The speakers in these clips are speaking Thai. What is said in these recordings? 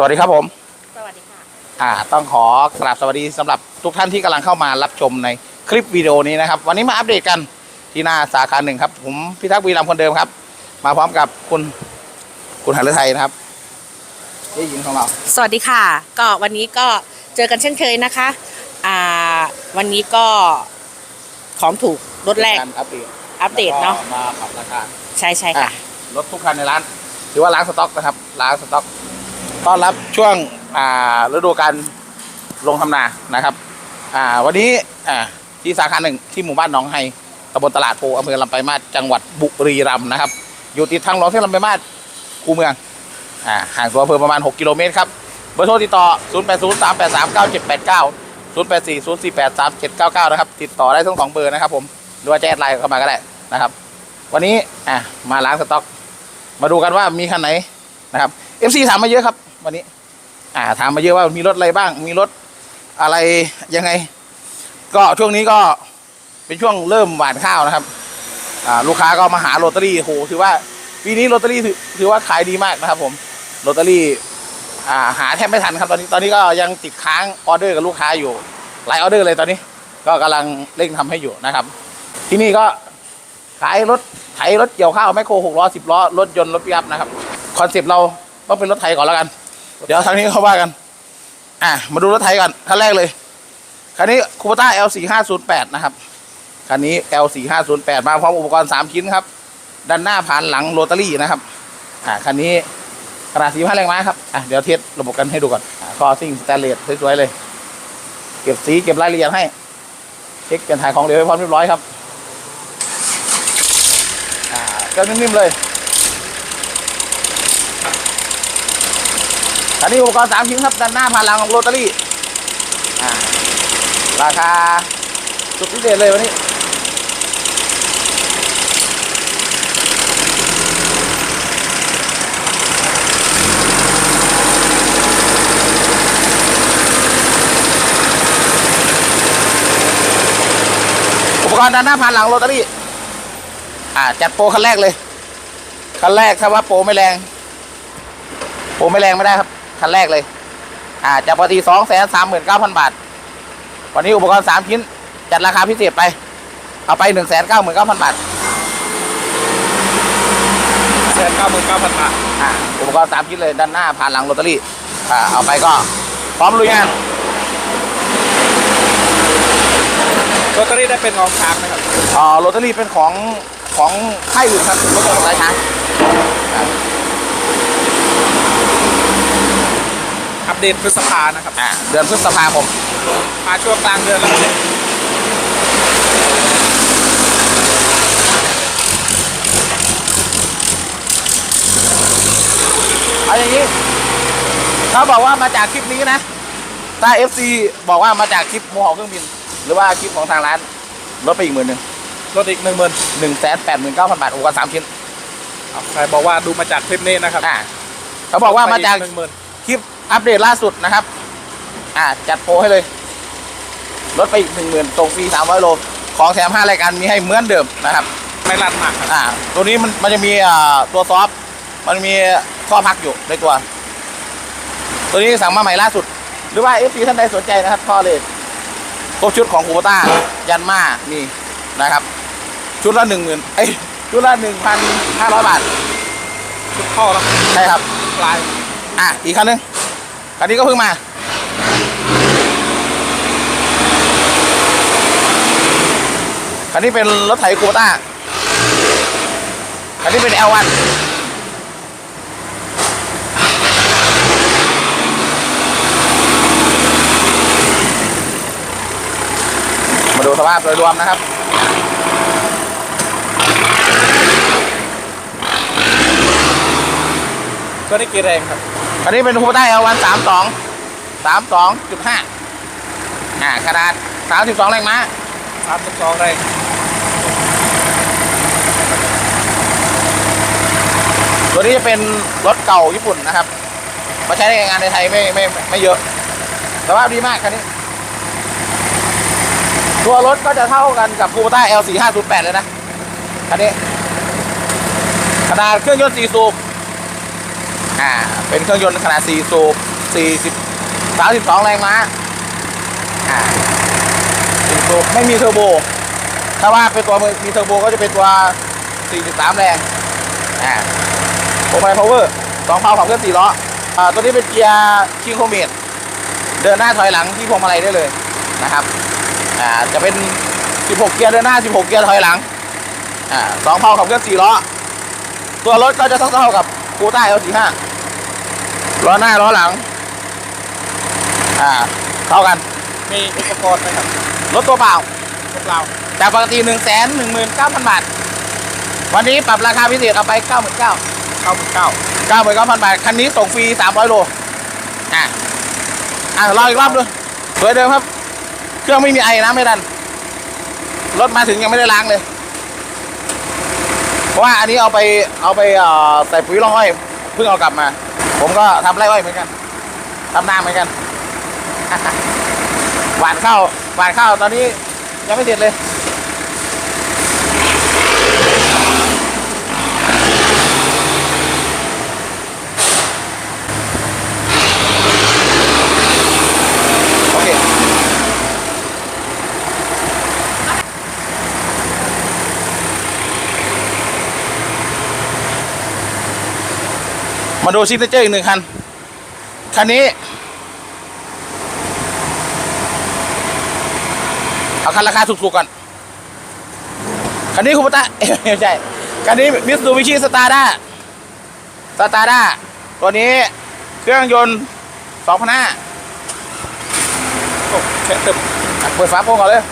สวัสดีครับผม สวัสดีค่ะ อ่า ต้องขอกราบสวัสดีสำหรับทุกท่านที่กำลังเข้ามารับชมในคลิปวิดีโอนี้นะครับ วันนี้มาอัปเดตกันที่หน้าสาขาหนึ่งครับ ผมพิทักษ์วีรัมย์คนเดิมครับ มาพร้อมกับคุณคุณหันฤทัยนะครับที่หญิงของเรา สวัสดีค่ะ ก็วันนี้ก็เจอกันเช่นเคยนะคะ อ่า วันนี้ก็ของถูกรถแรการอัปเดต อัปเดตเนาะแล้วก็มาปรับราคา ใช่ใช่ค่ะอะ รถทุกคันในร้าน ถือว่าล้างสต็อกนะครับล้างสต็อก ต้อนรับช่วงฤดูการลงทำนานะครับวันนี้ที่สาขาหนึ่งที่หมู่บ้านหนองไฮตำบลตลาดโพอำเภอลำปามาศจังหวัดบุรีรัมย์นะครับ อยู่ติดทางหลวงเส้นลำปายมาศคูเมืองอห่างตัวอำเภอประมาณ 6 กิโลเมตรครับเบอร์โทรติดต่อ 0 8 0 3 8 3 9 7 8 9 0 8 4 0 4 8 3 7 9 9 นะครับ ติดต่อได้ทั้งสองเบอร์นะครับผมหรือว่าจะแอดไลน์เข้ามาก็ได้นะครับ วันนี้อะมาล้างสต็อก มาดูกันว่ามีคันไหนนะครับ FC ถามมาเยอะครับ วันนี้ อ่าถามมาเยอะว่ามีรถอะไรบ้าง มีรถอะไรยังไง ก็ช่วงนี้ก็เป็นช่วงเริ่มหวานข้าวนะครับ อ่าลูกค้าก็มาหาโรตารี่โหถือว่าปีนี้โรตารี่ถือถือว่าขายดีมากนะครับ ผมโรตารี่อ่าหาแทบไม่ทันครับตอนนี้ตอนนี้ก็ยังติดค้างออเดอร์กับลูกค้าอยู่ หลายออเดอร์เลยตอนนี้ ก็กำลังเร่งทำให้อยู่นะครับ ที่นี่ก็ขายรถไถรถเกี่ยวข้าวแมคโครหกล้อสิบล้อรถยนต์รถปิกอัพนะครับคอนเซปต์เราต้องเป็นรถไถก่อนแล้วกัน เดี๋ยวทางนี้เขาว่ากัน อะ มาดูรถไถก่อนคันแรกเลยคันนี้คูปต้า L 4 5 0 8 นะครับคันนี้ L 4 5 0 8 มาพร้อมอุปกรณ์สามชิ้นครับ ด้านหน้าผ่านหลังโรตารี่นะครับ อ่าคันนี้ขนาดสี่พันแรงม้าครับ อะเดี๋ยวเทสระบบกันให้ดูก่อนอคอซิ่งสแตนเลสสวยๆเลย เก็บสีเก็บรายละเอียดให้ เช็คเปลี่ยนถ่ายของเหลวให้พร้อมเรียบร้อยครับ อ่าก็นิ่มๆเลย อันนี้อุปกรณ์สามชิ้นครับด้านหน้าผ่านหลังของโรตารี่อ่าราคาสุดพิเศษเลยวันนี้อุปกรณ์ด้านหน้าผ่านหลังโรตารี่อ่าจัดโปรคันแรกเลยคันแรกถ้าว่าโปรไม่แรง โปรไม่แรงไม่ได้ครับ คันแรกเลย อ่าจากปกติสองแสนสามหมื่นเก้าพันบาท วันนี้อุปกรณ์สามชิ้น จัดราคาพิเศษไป เอาไปหนึ่งแสนเก้าหมื่นเก้าพันบาทแสนเก้าหมื่นเก้าพันบาท อ่า อุปกรณ์สามชิ้นเลยด้านหน้าผ่านหลังโรตารี่ อ่า เอาไปก็พร้อมลุยงานลอตเตอรี่ได้เป็นของช้างนะครับอ่าโรตารี่เป็นของของค่ายอื่นครับรถยนต์สายช้าง อ่าอัปเดตพฤษภานะครับอ่าเดือนพฤษภาคมมาช่วงกลางเดือนแล้วครับเอาอย่างนี้เขาบอกว่ามาจากคลิปนี้นะ ถ้า FC บอกว่ามาจากคลิปหมูเห่าเครื่องบิน หรือว่าคลิปของทางร้านลดไปอีกหมื่นหนึ่งรถอีกหนึ่งหมื่นหนึ่งแสนแปดหมื่นเก้าพันบาทอุปกรณ์สามชิ้นใครบอกว่าดูมาจากคลิปนี้นะครับอ่าเขาบอกว่ามาจากหนึ่งหมื่นคลิป อัปเดตล่าสุดนะครับ อ่าจัดโปรให้เลยลดไปอีกหนึ่งหมื่นส่งฟรีสามร้อยโล ของแถมห้ารายการมีให้เหมือนเดิมนะครับ ไม่รันมากครับอ่า ตัวนี้มันมันจะมีอ่าตัวซอฟต์มันมีข้อพักอยู่ในตัว ตัวนี้สั่งมาใหม่ล่าสุด หรือว่าเอฟซีท่านใดสนใจนะครับท่อเลยครบชุดของคูโบต้ายันมามีนะครับ ชุดละหนึ่งหมื่นเอ้ยชุดละหนึ่งพันห้าร้อยบาทชุดท่อแล้วใช่ครับลาย อะอีกคันหนึง คันนี้ก็เพิ่งมาคันนี้เป็นรถไถโบต้าคันนี้เป็น L1 มาดูสภาพโดยรวมนะครับตัวนี้กี่แรงครับ คันนี้เป็นคูโบต้า L1 สามสองสามสองจุดห้าอ่าขนาดสามสิบสองแรงม้าสามสิบสองแรงตัวนี้จะเป็นรถเก่าญี่ปุ่นนะครับ มาใช้ในงานในไทยไม่ไม่ไม่ไม่เยอะสภาพดีมากคันนี้ ตัวรถก็จะเท่ากันกับคูโบต้า L 4 5 0 8 เลยนะ คันนี้ ขนาดเครื่องยนต์4สูบ อ่า เป็นเครื่องยนต์ขนาด 4 สูบ 40 32 แรงม้า อ่า4สูบไม่มีเทอร์โบ ถ้าว่าเป็นตัวมีเทอร์โบก็จะเป็นตัว 43 แรง อ่าโปรไฟพาวเวอร์สองเพาขับเคลื่อนสี่ล้อ อ่า ตัวนี้เป็นเกียร์คิงโครเมดเดินหน้าถอยหลังที่พวงมาลัยได้เลยนะครับ อ่า จะเป็น 16 เกียร์เดินหน้า 16 เกียร์ถอยหลัง อ่าสองเพาขับเคลื่อนสี่ล้อ ตัวรถก็จะเท่าๆกับกูต้า L45 ล้อหน้าล้อหลัง อ่าเท่ากัน มีอุปกรณ์ไหมครับรถตัวเปล่าพวกเราจากปกติ1 1 9 0 0 0บาท วันนี้ปรับราคาพิเศษเอาไป99เข้าหมื่นเก้า99,000บาท คันนี้ส่งฟรี300โล อะ อะรออีกรอบดูสวยเดิมครับ เครื่องไม่มีไอนะไม่ดัน รถมาถึงยังไม่ได้ล้างเลย เพราะว่าอันนี้เอาไปเอาไปเอ่อใส่ปุ๋ยร่องอ้อยเพิ่งเอากลับมา ผมก็ทำไร่อ้อยเหมือนกันทำนาเหมือนกัน หวานข้าวหวานข้าวตอนนี้ยังไม่เสร็จเลย มาดูซิกเนเจอร์อีกหนึ่งคัน คันนี้ เอาคันราคาถูกๆก่อน คันนี้คุณปตะเอ้ยไม่ใช่ คันนี้มิสซูบิชิสตาร์ด้าสตาร์ด้าตัวนี้เครื่องยนต์2,500โอ้แค่ตึมอะเปิดฝาโปรงก่อนเลย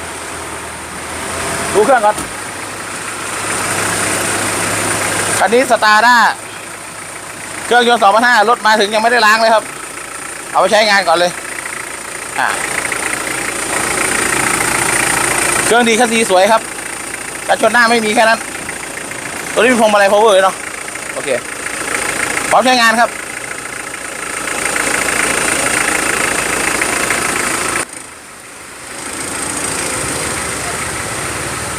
ดูเครื่องก่อน คันนี้สตาร์ด้า เครื่องยนต์2,500รถมาถึงยังไม่ได้ล้างเลยครับ เอาไปใช้งานก่อนเลยอ่าเครื่องดีคันดีสวยครับการชนหน้าไม่มีแค่นั้น ตัวนี้เป็นพวงมาลัยพาวเวอร์เนาะโอเคพร้อมใช้งานครับ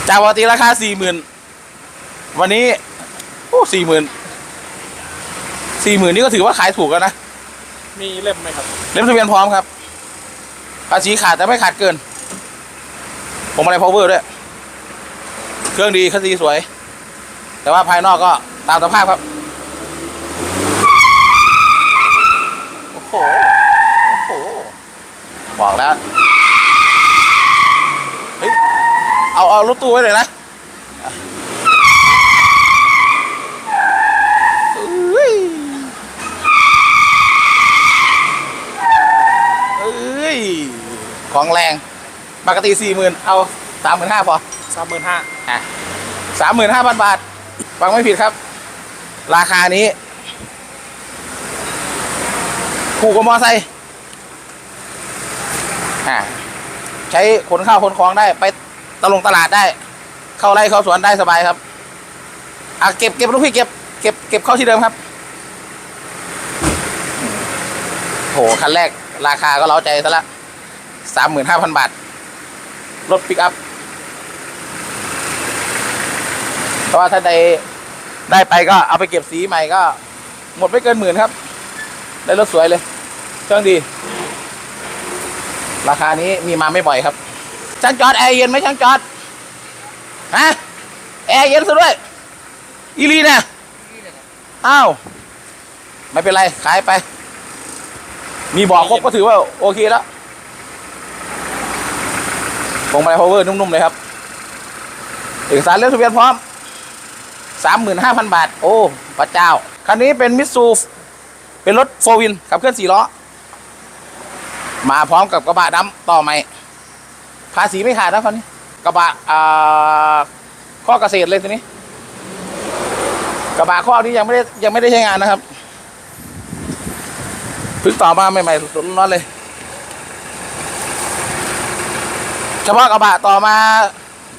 จากปกติราคาสี่หมื่นวันนี้โอ้สี่หมื่น สี่หมื่นนี่ก็ถือว่าขายถูกแล้วนะ มีเล่มไหมครับ เล่มทะเบียนพร้อมครับ ภาษีขาดแต่ไม่ขาดเกิน ผมอะไรพาวเวอร์ด้วย เครื่องดีคันดีสวย แต่ว่าภายนอกก็ตามสภาพครับ โอ้โห โอ้โห บอกแล้ว เฮ้ย เอา เอารถตู้ไว้เลยนะเอ้ย เอ้ ยของแรงปกติสี่หมื่นเอาสามหมื่นห้าพอสามหมื่นห้าอะสามหมื่นห้าพันบาทฟังไม่ผิดครับ ราคานี้ถูกกว่ามอไซค์อ่าใช้ขนข้าวขนของได้ไปตลงตลาดได้ เข้าไร่เข้าสวนได้สบายครับอะเก็บเก็บลูกพี่เก็บเก็บเก็บเข้าที่เดิมครับโหคันแรก ราคาก็เล้าใจซะละสามหมื่นห้าพันบาท รถปิกอัพเพราะว่าถ้าได้ได้ไปก็เอาไปเก็บสีใหม่ก็ หมดไม่เกินหมื่นครับ ได้รถสวยเลยเครื่องดี ราคานี้มีมาไม่บ่อยครับ ช่างจอดแอร์เย็นไหมช่างจอดฮะแอร์เย็นซะด้วย อีลีเนี่ยอ้าว ไม่เป็นไร ขายไป มีบอกครบก็ถือว่าโอเคแล้วพวงมาลัยพาวเวอร์นุ่มๆเลยครับ เอกสารเรื่องทะเบียนพร้อมสามหมื่นห้าพันบาท โอ้ พระเจ้า คันนี้เป็นมิตซูเป็นรถโฟวินขับเคลื่อนสี่ล้อ มาพร้อมกับกระบะดำต่อใหม่ ภาษีไม่ขาดนะคันนี้ กระบะอ่าข้อเกษตรเลยทีนี้ กระบะข้อนี้ยังไม่ได้ยังไม่ได้ใช้งานนะครับ พิ่งต่อมาใหม่ๆสดๆร้อนเลย เฉพาะกระบะต่อมา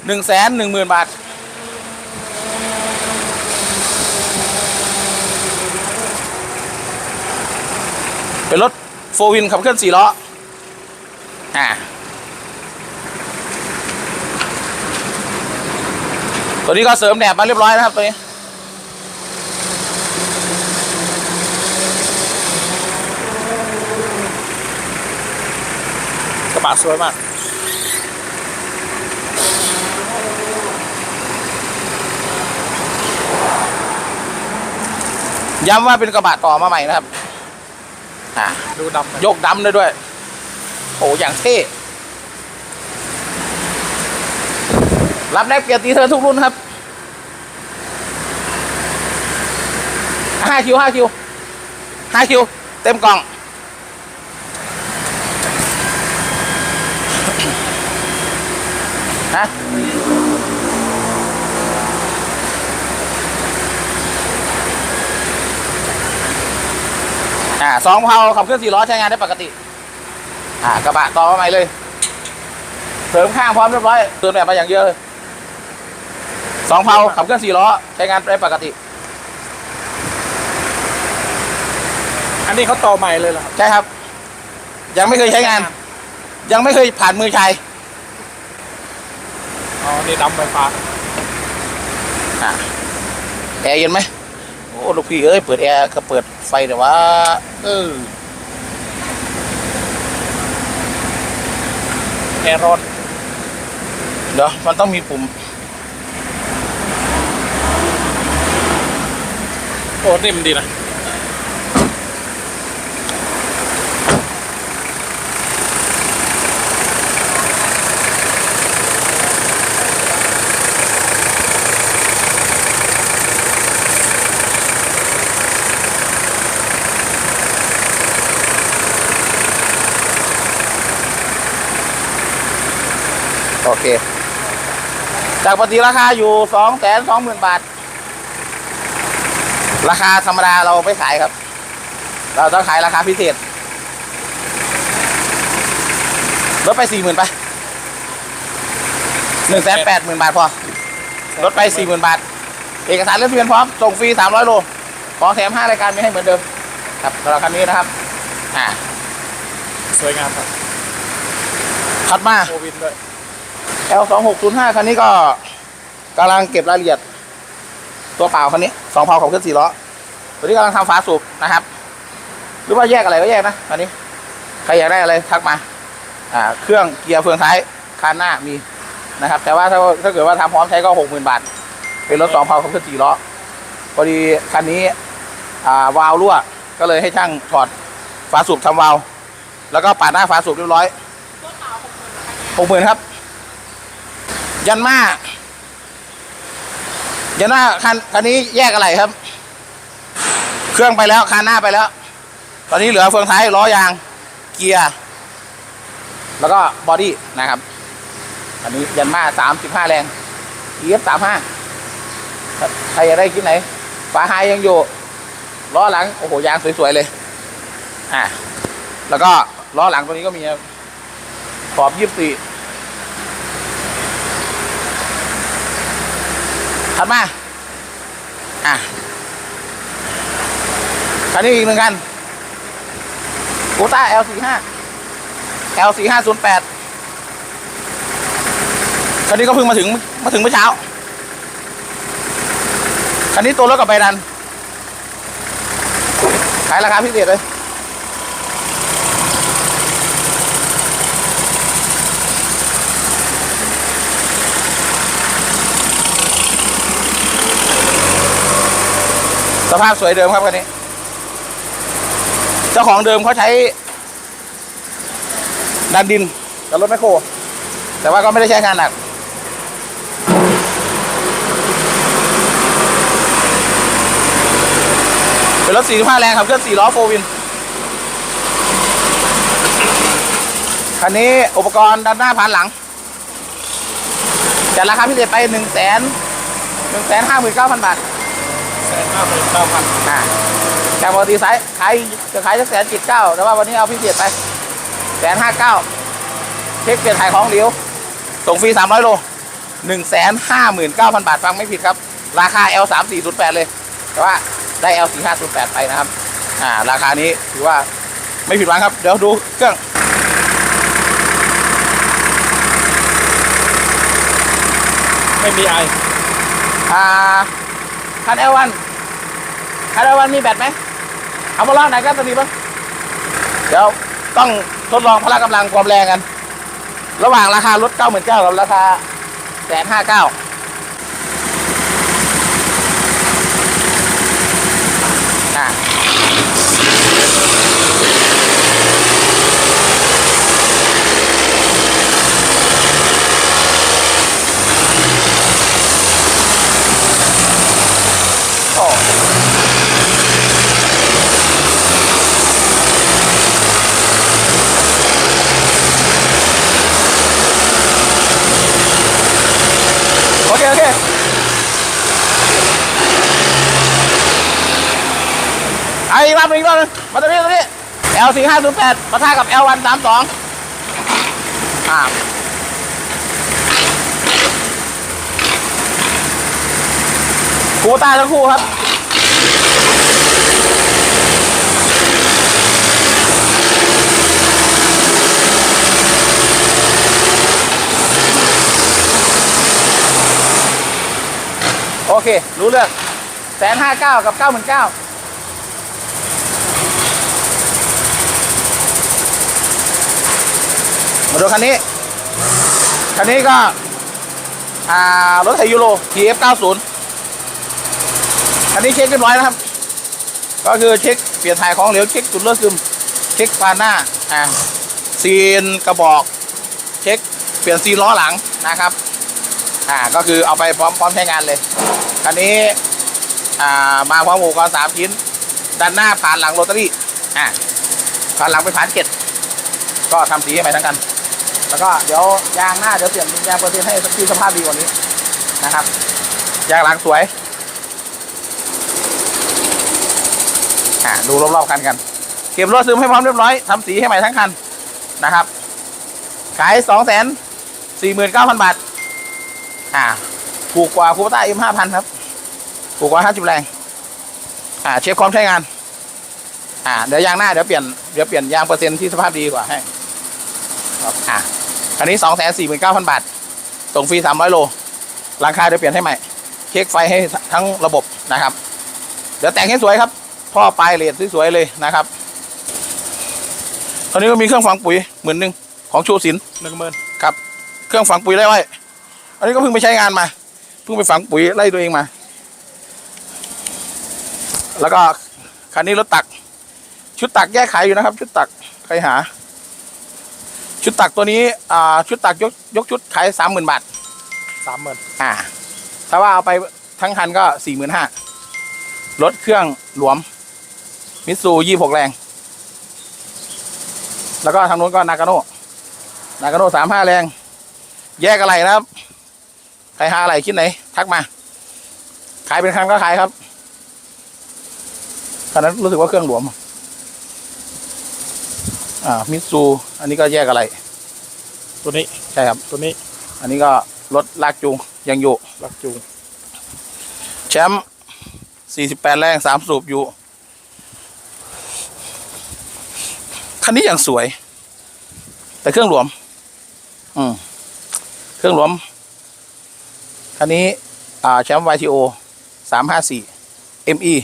หนึ่งแสนหนึ่งหมื่นบาท เป็นรถโฟวินขับเคลื่อนสี่ล้อ อ่าตัวนี้ก็เสริมแหนบมาเรียบร้อยนะครับตัวนี้ บะสวยมากย้ำว่าเป็นกระบะต่อมาใหม่นะครับอ่าดูดำนะยกดำได้ด้วยโอ้อย่างเท่รับแลกเปลี่ยนตีเธอทุกรุ่นครับห้าคิวห้าคิวห้าคิว เต็มกล่อง ฮะอ่าสองเพาขับเคลื่อนสี่ล้อใช้งานได้ปกติ อ่ากระบะต่อมาใหม่เลย เสริมข้างพร้อมเรียบร้อยเติมแบบมาอย่างเยอะเลยสองเพาขับเคลื่อนสี่ล้อใช้งานได้ปกติ อันนี้เขาต่อใหม่เลยเหรอครับ ใช่ครับ ยังไม่เคยใช้งาน ยังไม่เคยผ่านมือชาย อ๋อ นี่ดำไฟฟ้าอะแอร์เย็นไหมโอ้ลูกพี่เอ้ย เปิดแอร์ก็เปิดไฟแต่ว่า เออแอร์ร้อนเดี๋ยวมันต้องมีปุ่ม โอ้นิ่มดีนะ จากปกติราคาอยู่สองแสนสองหมื่นบาท ราคาธรรมดาเราไม่ขายครับ เราต้องขายราคาพิเศษลดไปสี่หมื่นไปหนึ่งแสนแปดหมื่นบาทพอลดไปสี่หมื่นบาท เอกสารเล่มทะเบียนพร้อม ส่งฟรีสามร้อยโล ของแถมห้ารายการมีให้เหมือนเดิม ครับสำหรับคันนี้นะครับ อ่า สวยงามครับถัดมาโอวินด้วย L สองหกศูนย์ห้าคันนี้ก็กำลังเก็บรายละเอียด ตัวเปล่าคันนี้สองเผาขับเคลื่อนสี่ล้อตัวนี้กำลังทำฝาสูบนะครับ หรือว่าแยกอะไรก็แยกนะคันนี้ใครอยากได้อะไรทักมา อ่า เครื่องเกียร์เฟืองท้ายคันหน้ามีนะครับ แต่ว่าถ้าถ้าเกิดว่าทำพร้อมใช้ก็หกหมื่นบาท เป็นรถสองเผาขับเคลื่อนสี่ล้อพอดีคันนี้อ่าวาล์วรั่วก็เลยให้ช่างถอดฝาสูบทำวาล์วแล้วก็ปาดหน้าฝาสูบเรียบร้อยหกหมื่นครับ ยันมายันมาคันคันนี้แยกอะไรครับ เครื่องไปแล้วคันหน้าไปแล้ว ตอนนี้เหลือเฟืองท้ายล้อยาง เกียร์ แล้วก็บอดี้นะครับอันนี้ยันมาสามสิบห้าแรง EF สามห้าใครอยากได้คิดไหนฝาไฮยังอยู่ล้อหลังโอ้โหยางสวยๆเลย อ่าแล้วก็ล้อหลังตัวนี้ก็มีขอบยี่สิบสี่ ถัดมา อะคันนี้อีกหนึ่งคันกูต้า L45 L4508 คันนี้ก็เพิ่งมาถึงมาถึงเมื่อเช้า คันนี้ตัวรถกับใบดัน ขายราคาพิเศษเลย สภาพสวยเดิมครับคันนี้ เจ้าของเดิมเขาใช้ ดันดินกับรถแมคโคร แต่ว่าก็ไม่ได้ใช้งานหนักเป็นรถ 45 แรงครับเครื่อง4ล้อโฟวิน คันนี้อุปกรณ์ด้านหน้าผ่านหลังจัดราคาพิเศษไป1 0 0 0 0 0 1 5 9 0 0 0 บาทแสน ห้าหมื่นเก้าพันอ่าจากปกติสายขายจะขายสักแสนจิตเก้าแต่ว่าวันนี้เอาพิเศษไปแสนห้าเก้าเช็คเปลี่ยนถ่ายของเหลียวส่งฟรีสามร้อยโลหนึ่งแสนห้าหมื่นเก้าพันบาทฟังไม่ผิดครับ ราคา L สามสี่ศูนย์แปดเลย แต่ว่าได้ L สี่ห้าศูนย์แปดไปนะครับ อ่า ราคานี้ถือว่าไม่ผิดหวังครับ เดี๋ยวดูเครื่องไม่มีไออ่าคัน L วัน คาราวานมีแบตไหมเอามาลองไหนอยกับตอนนี้บ้างเดี๋ยวต้องทดลองพละกำลังความแรงกัน ระหว่างราคารถเก้าหมื่นเก้ากับราคาแสนห้าเก้าอ่าโอ้โอเค โอเค ไอ้อีกรอบหนึงอีกรอบนึงมาตรงนี้ตรงนี้ L สี่ห้าศูนย์แปดปะทะกับ L วันสามสองอ่าคูตาทั้งคู่ครับโอเค รู้เรื่องแสนห้าเก้ากับเก้าหมื่นเก้า มาดูคันนี้ คันนี้ก็ อ่า รถไถยูโร TF 90 คันนี้เช็คเรียบร้อยนะครับ ก็คือเช็คเปลี่ยนถ่ายของเหลวเช็คจุดเลือดซึม เช็คฟาหน้า อ่า ซีนกระบอก เช็คเปลี่ยนซีนล้อหลังนะครับ อ่า ก็คือเอาไปพร้อมพร้อมใช้งานเลย คันนี้ อ่า มาพร้อมอุปกรณ์สามชิ้น ด้านหน้าผ่านหลังโรตารี่ อ่าผ่านหลังไปผ่านเจ็ดก็ทำสีให้ใหม่ทั้งกัน แล้วก็เดี๋ยวยางหน้าเดี๋ยวเปลี่ยนเป็นยางเปอร์เซ็นต์ให้ที่สภาพดีกว่านี้นะครับ ยางหลังสวยอ่าดูรอบๆคันกัน เก็บรถซึมให้พร้อมเรียบร้อยทำสีให้ใหม่ทั้งคันนะครับ ขายสองแสนสี่หมื่นเก้าพันบาท อ่าถูกกว่าคูปต้าเอ็มห้าพันครับ ถูกกว่าห้าสิบแรง อ่า เช็คความใช้งาน อ่า เดี๋ยวยางหน้าเดี๋ยวเปลี่ยน เดี๋ยวเปลี่ยนยางเปอร์เซ็นต์ที่สภาพดีกว่าให้ ครับ อะ คันนี้สองแสนสี่หมื่นเก้าพันบาท ส่งฟรีสามร้อยโลราคาเดี๋ยวเปลี่ยนให้ใหม่เช็คไฟให้ทั้งระบบนะครับ เดี๋ยวแต่งให้สวยครับท่อปลายเลดสวยๆเลยนะครับ ตอนนี้ก็มีเครื่องฝังปุ๋ยหมื่นหนึ่งของชูศิลป์หนึ่งหมื่นครับ เครื่องฝังปุ๋ยไร่อ้อยอันนี้ก็เพิ่งไปใช้งานมา เพิ่งไปฝังปุ๋ยไล่ตัวเองมา แล้วก็คันนี้รถตัก ชุดตักแยกขายอยู่นะครับ ชุดตักใครหา ชุดตักตัวนี้อ่าชุดตักยกยกชุดขายสามหมื่นบาทสามหมื่นอ่า ถ้าว่าเอาไปทั้งคันก็สี่หมื่นห้ารถเครื่องหลวม มิตซูยี่หกแรง แล้วก็ทางนู้นก็นากาโน่นากาโน่สามห้าแรง แยกอะไรนะครับ ใครหาอะไรคิดไหน ทักมา ขายเป็นคันก็ขายครับคันนั้นรู้สึกว่าเครื่องหลวม อ่ามิตซูอันนี้ก็แยกอะไร ตัวนี้ใช่ครับ ตัวนี้อันนี้ก็รถลากจูงยังอยู่ลักจูงแชมป์48 แรงสามสูบอยู่ คันนี้อย่างสวย แต่เครื่องหลวม อืม เครื่องหลวม คันนี้ อ่าแชมป์ YTO 354 ME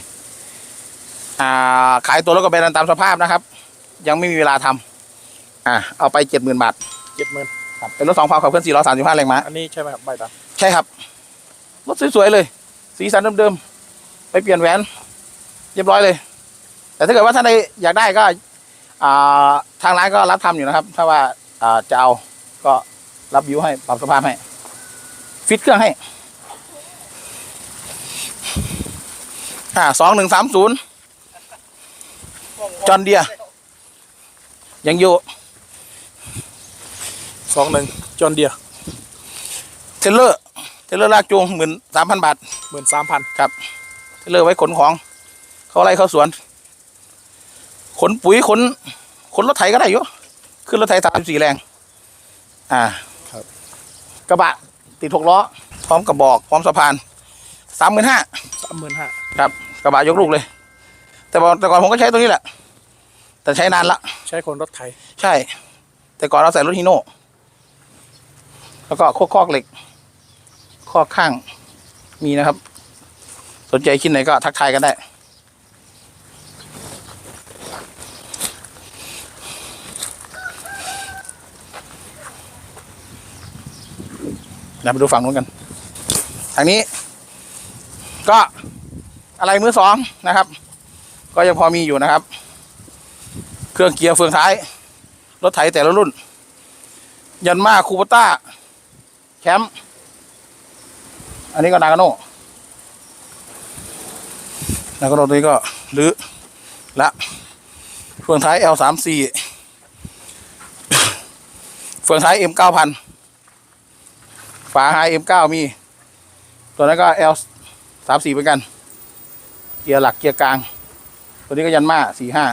อ่า ขายตัวรถก็เป็นตามสภาพนะครับ ยังไม่มีเวลาทำอ่าเอาไป70,000บาทเจ็ดหมื่นครับเป็นรถสองเผาขับเคลื่อน435แรงม้าอันนี้ใช่ไหมครับใบดใช่ครับรถสวยๆเลย สีสันเดิมๆไปเปลี่ยนแหวนเรียบร้อยเลย แต่ถ้าเกิดว่าท่านใดอยากได้ก็อ่าทางร้านก็รับทำอยู่นะครับ ถ้าว่าอ่าจะเอาก็รับวิวให้ปรับสภาพให้ ฟิตเครื่องให้อ่าสองหนึ่งสามศูนย์จอนเดีย ยังอยู่สองหนึ่งจอนเดียเทรลเลอร์เทรลเลอร์ลากจูงหมื่นสามพันบาทหมื่นสามพันครับ เทรลเลอร์ไว้ขนของ เขาไล่เข้าสวน ขนปุ๋ยขนขนรถไถก็ได้อยู่ขึ้นรถไถสามสี่แรง อ่าครับกระบะติดหกล้อ พร้อมกระบอก พร้อมสะพานสามหมื่นห้าสามหมื่นห้าครับกระบะยกลูกเลย แต่ก่อนแต่ก่อนผมก็ใช้ตัวนี้แหละ แต่ใช้นานละใช้คนรถไถใช่ แต่ก่อนเราใส่รถฮีโน่แล้วก็โคกคอกเหล็กคอกข้างมีนะครับ สนใจคิดไหนก็ทักทายกันได้ เดี๋ยวไปดูฝั่งนู้นกัน ทางนี้ ก็อะไรมือสองนะครับ ก็ยังพอมีอยู่นะครับ เครื่องเกียร์เฟืองท้าย รถไถแต่ละรุ่น ยันมาคูปต้า แคมป์ อันนี้ก็นากาโน่นากาโน่ตัวนี้ก็ลื้อละเฟืองท้าย L34 เฟืองท้าย M9000 ฝาไฮ M9 มี ตัวนั้นก็ L34 เหมือนกัน เกียร์หลักเกียร์กลาง ตัวนี้ก็ยันมาสี่ห้า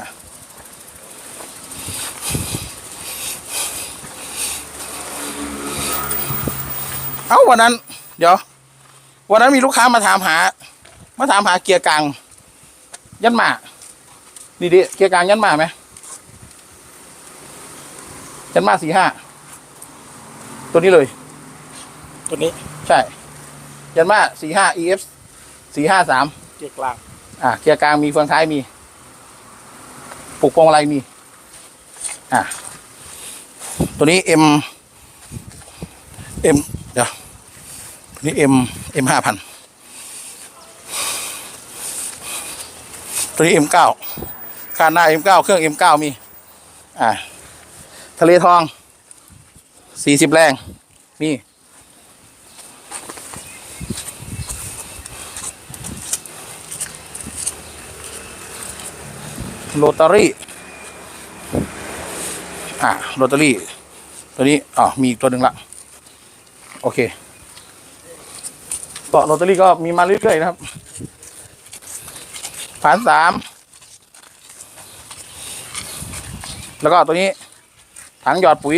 เอ้าวันนั้น เดี๋ยว วันนั้นมีลูกค้ามาถามหา มาถามหาเกียร์กลาง ยันมาดีดีเกียร์กลางยันมาไหมยันมาสี่ห้าตัวนี้เลย ตัวนี้ใช่ ยันมาสี่ห้า EF สี่ห้าสามเกียร์กลาง อ่าเกียร์กลางมีเฟืองท้ายมีปลูกพวงมาลัยมี อ่าตัวนี้ M M เดี๋ยวตัวนี้ M M ห้าพันตัวนี้ M เก้าคานหน้า M เก้าเครื่อง M เก้ามี อ่า ทะเลทองสี่สิบแรงมีโรตารี่ อ่าโรตารี่ ตัวนี้ อ๋อ มีอีกตัวหนึ่งละ โอเค เกาะโรตารี่ก็มีมาเรื่อยๆนะครับผ่านสามแล้วก็ตัวนี้ถังหยอดปุ๋ย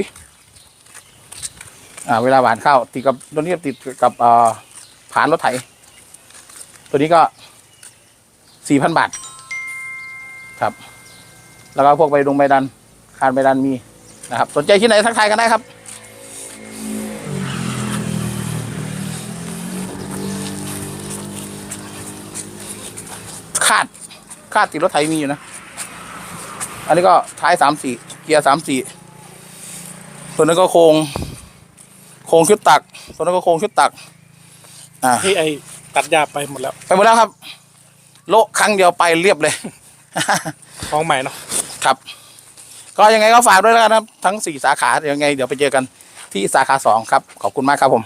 อ่า เวลาหวานข้าวติดกับตัวนี้ติดกับอ่อผานรถไถ ตัวนี้ก็สี่พันบาท ครับ แล้วก็พวกใบดงใบดัน คานใบดันมีนะครับ สนใจที่ไหนทักทายกันได้ครับ คาดคาดติดรถไถมีอยู่นะ อันนี้ก็ท้ายสามสี่เกียร์สามสี่ตัวนั้นก็โครงโครงชุดตักตัวนั้นก็โครงชุดตัก อ่าที่ไอตัดหญ้าไปหมดแล้ว ไปหมดแล้วครับ โละครั้งเดียวไปเรียบเลย ของใหม่เนาะครับ ก็ยังไงก็ฝากด้วยแล้วกันนะครับ ทั้งสี่สาขาเดี๋ยวยังไง เดี๋ยวไปเจอกันที่สาขาสองครับ ขอบคุณมากครับผม